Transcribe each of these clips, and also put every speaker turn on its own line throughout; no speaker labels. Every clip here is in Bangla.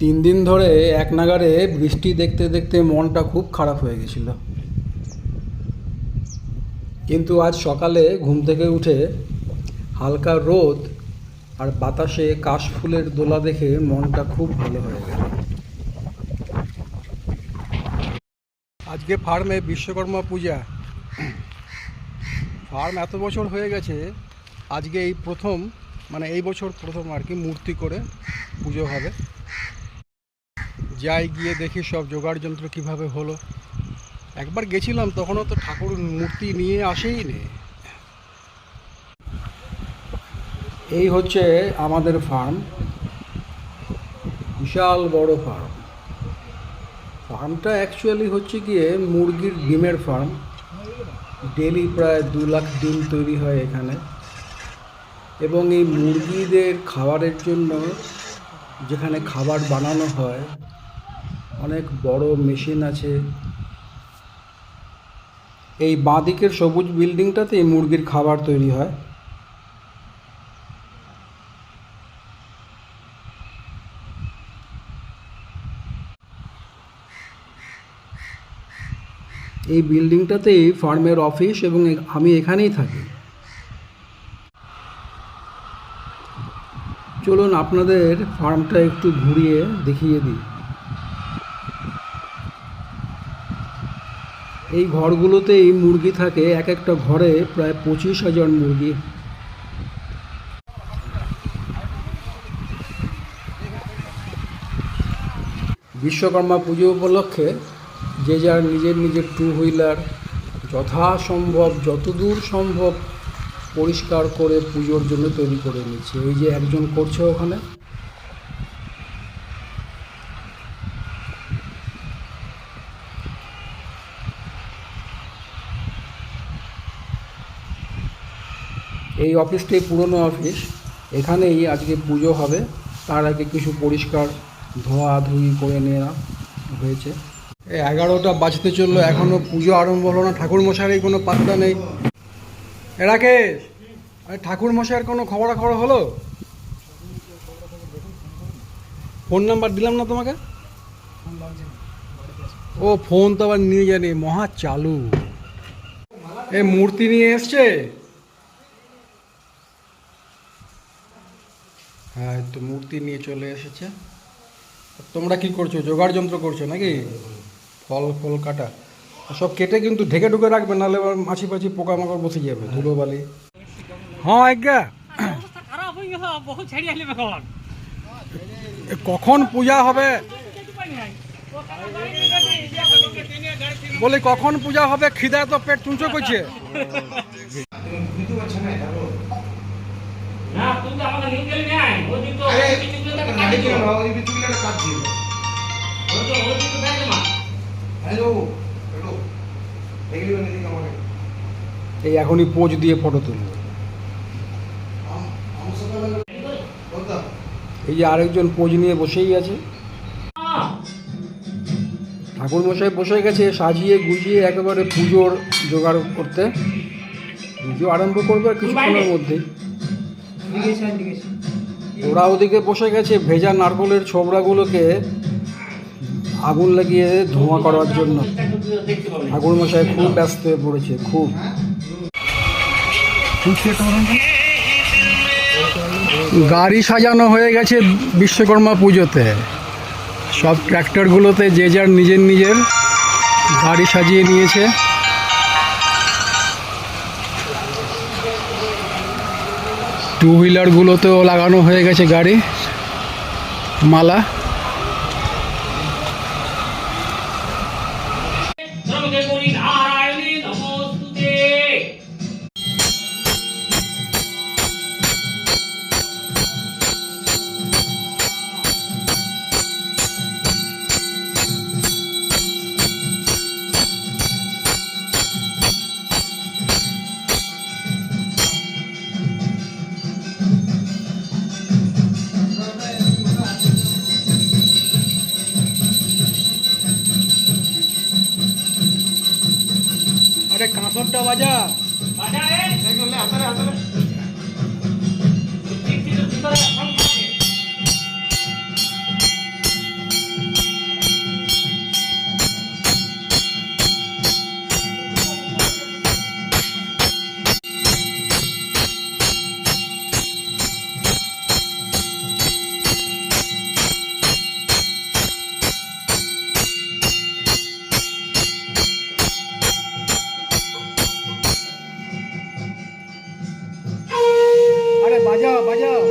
তিন দিন ধরে এক নাগারে বৃষ্টি দেখতে দেখতে মনটা খুব খারাপ হয়ে গেছিল। কিন্তু আজ সকালে ঘুম থেকে উঠে হালকা রোদ আর বাতাসে কাশফুলের দোলা দেখে মনটা খুব ভালো হয়ে গেল। আজকে ফার্মে বিশ্বকর্মা পূজা। ফার্ম এত বছর হয়ে গেছে, আজকে এই প্রথম মানে এই বছর প্রথম আর কি মূর্তি করে পুজো হবে। যাই গিয়ে দেখি সব জোগাড় যন্ত্র কীভাবে হলো। একবার গেছিলাম, তখনও তো ঠাকুর মূর্তি নিয়ে আসেই নি। এই হচ্ছে আমাদের ফার্ম বিশাল বড় ফার্ম ফার্মটা অ্যাকচুয়ালি হচ্ছে গিয়ে মুরগির ডিমের ফার্ম ডেলি প্রায় দু লাখ ডিম তৈরি হয় এখানে। এবং এই মুরগিদের খাবারের জন্য যেখানে খাবার বানানো হয় অনেক বড় মেশিন আছে। এই বাঁদিকের সবুজ বিল্ডিংটাতে মুরগির খাবার তৈরি হয়। এই বিল্ডিংটাতেই ফার্মের অফিস এবং আমি এখানেই থাকি। চলুন আপনাদের ফার্মটা একটু ঘুরিয়ে দেখিয়ে দিই। এই ঘরগুলোতেই মুরগি থাকে, এক একটা ঘরে প্রায় পঁচিশ হাজার মুরগি। বিশ্বকর্মা পুজো উপলক্ষে যে যার নিজের নিজের টু হুইলার যথাসম্ভব, যতদূর সম্ভব পরিষ্কার করে পুজোর জন্য তৈরি করে নিচ্ছে এই যে একজন করছে ওখানে। এই অফিসটাই পুরনো অফিস এখানেই আজকে পুজো হবে। তার আগে কিছু পরিষ্কার ধোয়া ধুই করে নেওয়া হয়েছে। এগারোটা বাজতে চলল এখনও পুজো আরম্ভ হলো না। ঠাকুর মশাইয়ের কোনো পাত্তা নেই। রাকেশ, আরে ঠাকুর মশাইয়ের কোনো খবরাখবর হলো? ফোন নাম্বার দিলাম না তোমাকে? ও, ফোন তো আবার নিয়ে জানি মহা চালু। এ মূর্তি নিয়ে এসছে? হ্যাঁ তো মূর্তি নিয়ে চলে এসেছে তোমরা কি করছ জোগাড় যন্ত্র করছ নাকি ফল ফল কাটা সব কেটে কিন্তু ঢেকে ঢুকে রাখবে নাহলে মাছি পাছি পোকামাকড় বসে যাবে ধুলো বালি হ্যাঁ আজ্ঞা
হয়ে
কখন পূজা হবে বলি কখন পূজা হবে খিদা তো পেট চুঁচো করছে
না তুমি তো আমাকে নিয়ে গেলে নাই ওদিন তো
আরে,
ওদিন তো টাকা
গাড়ি
কাটিছো।
কি হলো? ওই বিচুলিটাটা কাটছিল।
ওই তো ওদিন তো ব্যাগে মা
হ্যালো, হ্যালো। দেখলি না এদিকে আমাকে?
এই এখনই পোজ দিয়ে ফটো তুলবে এই যে আরেকজন পোজ নিয়ে বসেই আছে ঠাকুর মশাই বসে গেছে সাজিয়ে গুজিয়ে একেবারে পুজোর জোগাড় করতে পুজো আরম্ভ করবে আর কিছুক্ষণের মধ্যেই ওরা ওদিকে বসে গেছে, ভেজা নারকলের ছোবড়াগুলোকে আগুন লাগিয়ে ধোঁয়া করার জন্য। ঠাকুর মশাই খুব ব্যস্ত হয়ে পড়েছে, খুব। গাড়ি সাজানো হয়ে গেছে বিশ্বকর্মা পুজোতে। সব ট্র্যাক্টরগুলোতে যে যার নিজের নিজের গাড়ি সাজিয়ে নিয়েছে। টু হুইলারগুলোতেও লাগানো হয়ে গেছে গাড়ি মালা। আরে কাঁসরটা বাজা
বাজারে
দেখলে হাতারে হাতারে।
বাজাও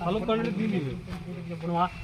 ভালো তো গাড়ি অনেক কিছু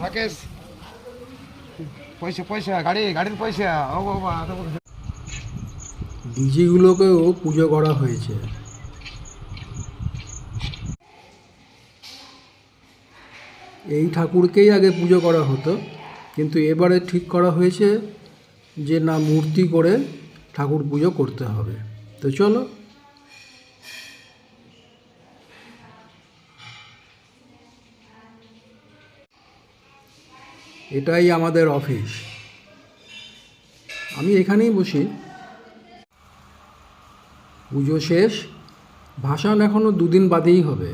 রাকেশ পয়সা পয়সা গাড়ি গাড়ির পয়সা ও বাবা
পুজো করা হয়েছে। এই ঠাকুরকেই আগে পুজো করা হতো। কিন্তু এবারে ঠিক করা হয়েছে যে না, মূর্তি করে ঠাকুর পুজো করতে হবে। তো চলো। এটাই আমাদের অফিস। আমি এখানেই বসি। পুজো শেষ। ভাসান এখনও দুদিন বাদেই হবে।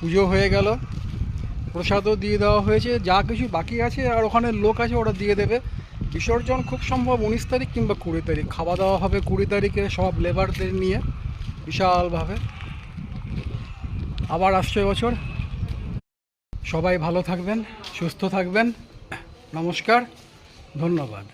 পুজো হয়ে গেল। প্রসাদও দিয়ে দেওয়া হয়েছে, যা কিছু বাকি আছে আর ওখানে লোক আছে ওরা দিয়ে দেবে। বিসর্জন খুব সম্ভব উনিশ তারিখ কিংবা কুড়ি তারিখ। খাওয়া দাওয়া হবে কুড়ি তারিখে সব লেবারদের নিয়ে, বিশালভাবে। আবার আসছে বছর সবাই ভালো থাকবেন, সুস্থ থাকবেন। নমস্কার, ধন্যবাদ।